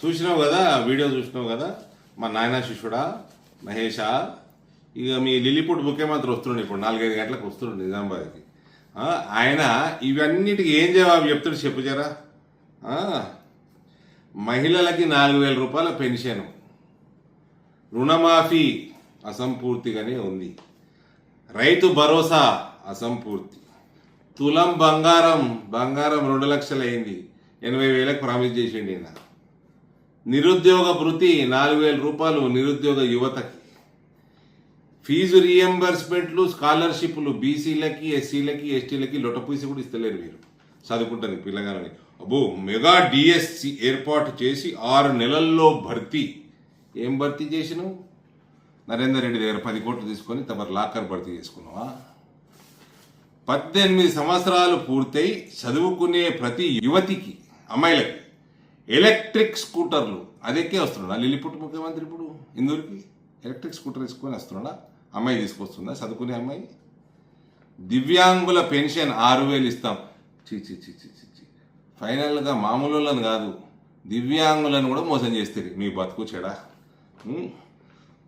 చూసినావు కదా వీడియో చూసినావు కదా మా నాయన శిష్యుడా మహేషా ఇక మీ లిల్లీపూట్ బుక్ ఏమాత్రం వస్తుండే ఇప్పుడు నాలుగైదు గంటలకు వస్తుండే నిజామాబాద్కి. ఆయన ఇవన్నిటికి ఏం జవాబు చెప్తాడు చెప్పు జరా. మహిళలకి నాలుగు వేల రూపాయల పెన్షన్. రుణమాఫీ అసంపూర్తిగానే ఉంది. రైతు భరోసా అసంపూర్తి. తులం బంగారం బంగారం రెండు లక్షలు అయింది ఎనభై వేలకు ప్రామిస్ చేసిండి ఈయన. నిరుద్యోగ భృతి నాలుగు వేల రూపాయలు నిరుద్యోగ యువతకి. ఫీజు రియంబర్స్మెంట్లు స్కాలర్షిప్లు బీసీలకి ఎస్సీలకి ఎస్టీలకి లొటపూసి కూడా ఇస్తలేరు మీరు చదువుకుంటుంది పిల్లగాలని అబ్బో మెగా డిఎస్సి ఏర్పాటు చేసి ఆరు నెలల్లో భర్తీ. ఏం భర్తీ చేసినావు? నరేందర్ రెడ్డి దగ్గర పది కోట్లు తీసుకొని తమరు లాకర్ భర్తీ చేసుకున్నావా? పద్దెనిమిది సంవత్సరాలు పూర్తయి చదువుకునే ప్రతి యువతికి అమ్మాయిలకి ఎలక్ట్రిక్ స్కూటర్లు. అదెక్కే వస్తున్నాడా లిలిపుట్ ముఖ్యమంత్రి ఇప్పుడు ఇందూరికి ఎలక్ట్రిక్ స్కూటర్ తీసుకొని వస్తున్నాడా అమ్మాయి తీసుకొస్తుందా? చదువుకునే అమ్మాయి? దివ్యాంగుల పెన్షన్ ఆరు వేలు ఇస్తాం. చీ చీ చీ చీ చీ ఫైనల్గా మామూలు వాళ్ళని కాదు. దివ్యాంగులను కూడా మోసం చేస్తారు. మీ బతుకు చెడా.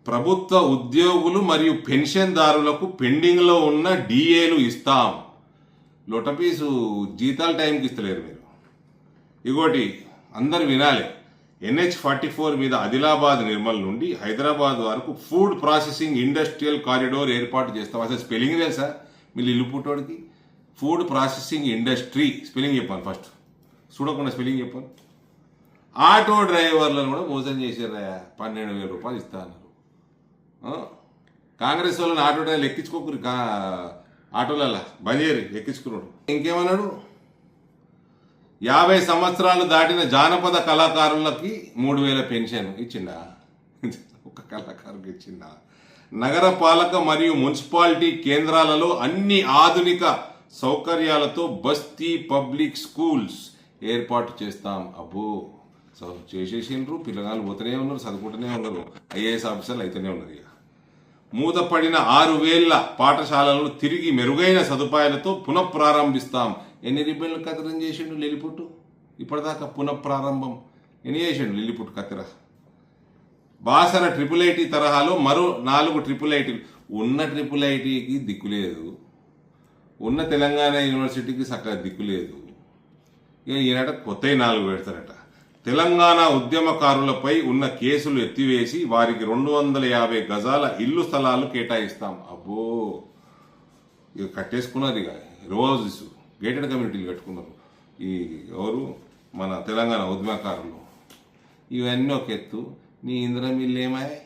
ప్రభుత్వ ఉద్యోగులు మరియు పెన్షన్దారులకు పెండింగ్లో ఉన్న డిఏలు ఇస్తాం. లొటపీసు జీతాల టైంకి ఇస్తలేరు మీరు. ఇగోటి అందరు వినాలి. ఎన్హెచ్ ఫార్టీ ఫోర్ మీద ఆదిలాబాద్ నిర్మల్ నుండి హైదరాబాద్ వరకు ఫుడ్ ప్రాసెసింగ్ ఇండస్ట్రియల్ కారిడోర్ ఏర్పాటు చేస్తాం. అసలు స్పెల్లింగ్ తెలుసా? మీరు ఇల్లు పుట్టోడికి? Food processing industry. స్పెల్లింగ్ చెప్పాను ఫస్ట్. చూడకుండా స్పెల్లింగ్ చెప్పాను ఆటో డ్రైవర్లను కూడా మోసం చేసారా పన్నెండు వేల రూపాయలు ఇస్తా అన్నారు. కాంగ్రెస్ వాళ్ళని ఆటో డ్రైవర్లు ఎక్కించుకోకరు కా ఆటోలలో బంజేరి ఎక్కించుకున్నాడు. ఇంకేమన్నాడు? యాభై సంవత్సరాలు దాటిన జానపద కళాకారులకి మూడు వేల పెన్షన్ ఇచ్చిండా? ఒక కళాకారుకి ఇచ్చిండా? నగరపాలక మరియు మున్సిపాలిటీ కేంద్రాలలో అన్ని ఆధునిక సౌకర్యాలతో బస్తీ పబ్లిక్ స్కూల్స్ ఏర్పాటు చేస్తాం. అబ్బో! సో చేసేసిండ్రు పిల్లగాళ్ళు పోతూనే ఉన్నారు చదువుకుంటూనే ఉన్నారు. ఐఏఎస్ ఆఫీసర్లు అయితేనే ఉన్నారు ఇక. మూతపడిన ఆరు వేల పాఠశాలలను తిరిగి మెరుగైన సదుపాయాలతో పునఃప్రారంభిస్తాం. ఎన్ని రిబ్బన్లు కత్తిరం చేసిండు లిలిపుట్టు ఇప్పటిదాకా పునఃప్రారంభం ఎన్ని చేసిండు లిలిపుట్టు కత్తిర? బాసర ట్రిపుల్ ఐటీ తరహాలో మరో నాలుగు ట్రిపుల్ ఐటీలు ఉన్న ట్రిపుల్ ఐటీకి దిక్కులేదు ఉన్న తెలంగాణ యూనివర్సిటీకి చక్కగా దిక్కులేదు ఇక ఈయనట కొత్త నాలుగు పెడతారట. తెలంగాణ ఉద్యమకారులపై ఉన్న కేసులు ఎత్తివేసి వారికి రెండు వందల యాభై గజాల ఇల్లు స్థలాలు కేటాయిస్తాం. అబ్బో! ఇక కట్టేసుకున్నారు ఇక రోజు గేటెడ్ కమ్యూనిటీలు కట్టుకున్నారు. ఈ ఎవరు? మన తెలంగాణ ఉద్యమకారులు. ఇవన్నీ ఒక ఎత్తు. నీ ఇంద్రం ఇల్లు ఏమాయి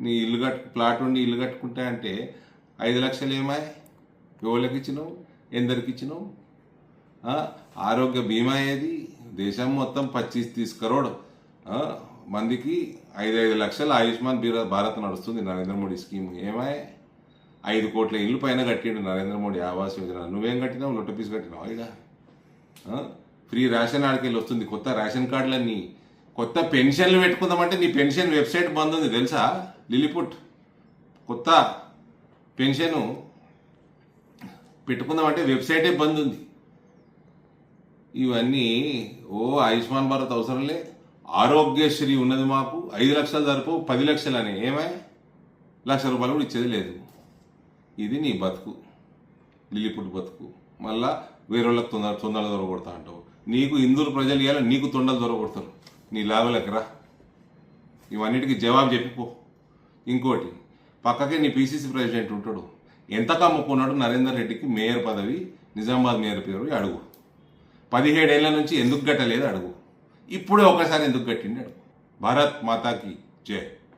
నీ ఇల్లు కట్టు ప్లాట్ ఉండి ఇల్లు కట్టుకుంటా అంటే ఐదు లక్షలు ఏమాయి ఎవరికి ఇచ్చినావు ఎందరికి ఇచ్చినావు ఆరోగ్య బీమా ఏది? దేశం మొత్తం పచ్చీస్ తీస్ కరోడ్. మందికి ఐదు ఐదు లక్షల ఆయుష్మాన్ భారత్ నడుస్తుంది నరేంద్ర మోడీ స్కీమ్. ఏమాయి? ఐదు కోట్ల ఇల్లు పైన కట్టిండు నరేంద్ర మోడీ ఆవాస్ యోజన. నువ్వేం కట్టినావు? లొట్ట పీస్ కట్టినావు? ఇక ఫ్రీ రేషన్ ఆడికెళ్ళి వస్తుంది. కొత్త రేషన్ కార్డులన్నీ. కొత్త పెన్షన్లు పెట్టుకుందామంటే నీ పెన్షన్ వెబ్సైట్ బంద్ ఉంది తెలుసా? లిలిపుట్ కొత్త పెన్షను పెట్టుకుందామంటే వెబ్సైటే బంద్ ఉంది ఇవన్నీ ఓ ఆయుష్మాన్ భారత్ అవసరంలే. ఆరోగ్యశ్రీ ఉన్నది మాకు. ఐదు లక్షలు సరిపో పది లక్షలు అని. ఏమై? లక్ష రూపాయలు కూడా ఇచ్చేది లేదు. ఇది నీ బతుకు. లిల్లిపుట్టు బతుకు. మళ్ళా వేరే వాళ్ళకి తొందర తొందరలు దొరకొడతా అంటావు. నీకు ఇందూరు ప్రజలు ఇవ్వాలి నీకు తొండలు దొరకొడతారు నీ లాభలకు రా. ఇవన్నిటికీ జవాబు చెప్పిపో ఇంకోటి పక్కకే నీ పీసీసీ ప్రెసిడెంట్ ఉంటాడు. ఎంత కమ్ముకున్నాడు నరేందర్ రెడ్డికి మేయర్ పదవి నిజామాబాద్ మేయర్ పేరు అడుగు. పదిహేడేళ్ళ నుంచి ఎందుకు గట్టలేదు అడుగు. ఇప్పుడే ఒకసారి ఎందుకు గట్టిండి అడుగు. భారత్ మాతాకి జై.